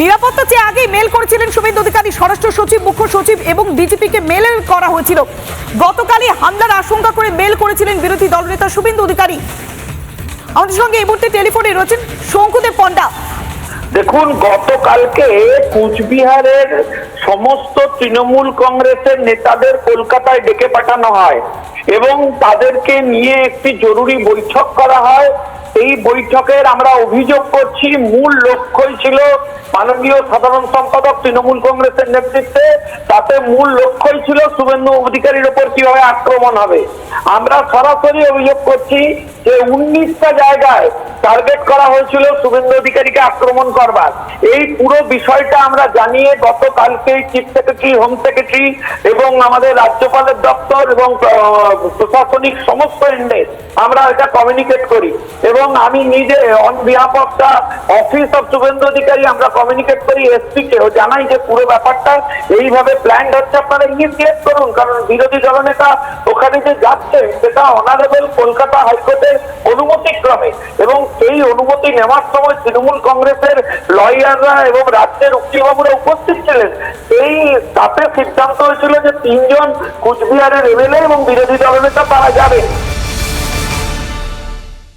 নিরাপত্তা চেয়ে আগেই মেল করেছিলেন শুভেন্দু অধিকারী স্বরাষ্ট্র সচিব, মুখ্য সচিব এবং ডিজিপিকে মেল করা হয়েছিল। গতকালই হামলার আশঙ্কা করে মেল করেছিলেন বিরোধী দলনেতা শুভেন্দু অধিকারী আমাদের সঙ্গে এই মুহূর্তে টেলিফোনে রয়েছেন শঙ্কুদেব পণ্ডা। দেখুন, গতকালকে কুচবিহারের সমস্ত তৃণমূল কংগ্রেসের নেতাদের কলকাতায় ডেকে পাঠানো হয় এবং তাদেরকে নিয়ে একটি জরুরি বৈঠক করা হয়। এই বৈঠকের আমরা অভিযোগ করছি, মূল লক্ষ্যই ছিল মাননীয় সাধারণ সম্পাদক তৃণমূল কংগ্রেসের নেতৃত্বে, তাতে মূল লক্ষ্যই ছিল শুভেন্দু অধিকারীর ওপর কীভাবে আক্রমণ হবে। আমরা সরাসরি অভিযোগ করছি যে উনিশটা জায়গায় টার্গেট করা হয়েছিল শুভেন্দু অধিকারীকে আক্রমণ করবার। এই পুরো বিষয়টা আমরা জানিয়ে গতকালকে চিফ সেক্রেটারি, হোম সেক্রেটারি এবং আমাদের রাজ্যপালের দপ্তর এবং প্রশাসনিক সমস্ত এন্ডে আমরা এটা কমিউনিকেট করি এবং আমি নিজে on behalf of the office of Suvendu Adhikari আমরা কমিউনিকেট করি এসপি কেও জানাই যে পুরো ব্যাপারটা এইভাবে প্ল্যান হচ্ছে। আপনারা ইনিশিয়েট করুন, কারণ বিরোধী দলনেতা ওখানে যে যাচ্ছে, সেটা অনারেবল কলকাতা হাইকোর্টের অনুমতি ক্রমে এবং সেই অনুমতি নেওয়ার সময় তৃণমূল কংগ্রেসের লয়াররা এবং রাজ্যের উকিলবাবুরা উপস্থিত ছিলেন। এই তাতে সিদ্ধান্ত হয়েছিল যে তিনজন কুচবিহারের এমএলএ এবং বিরোধী দলনেতা তারা যাবেন।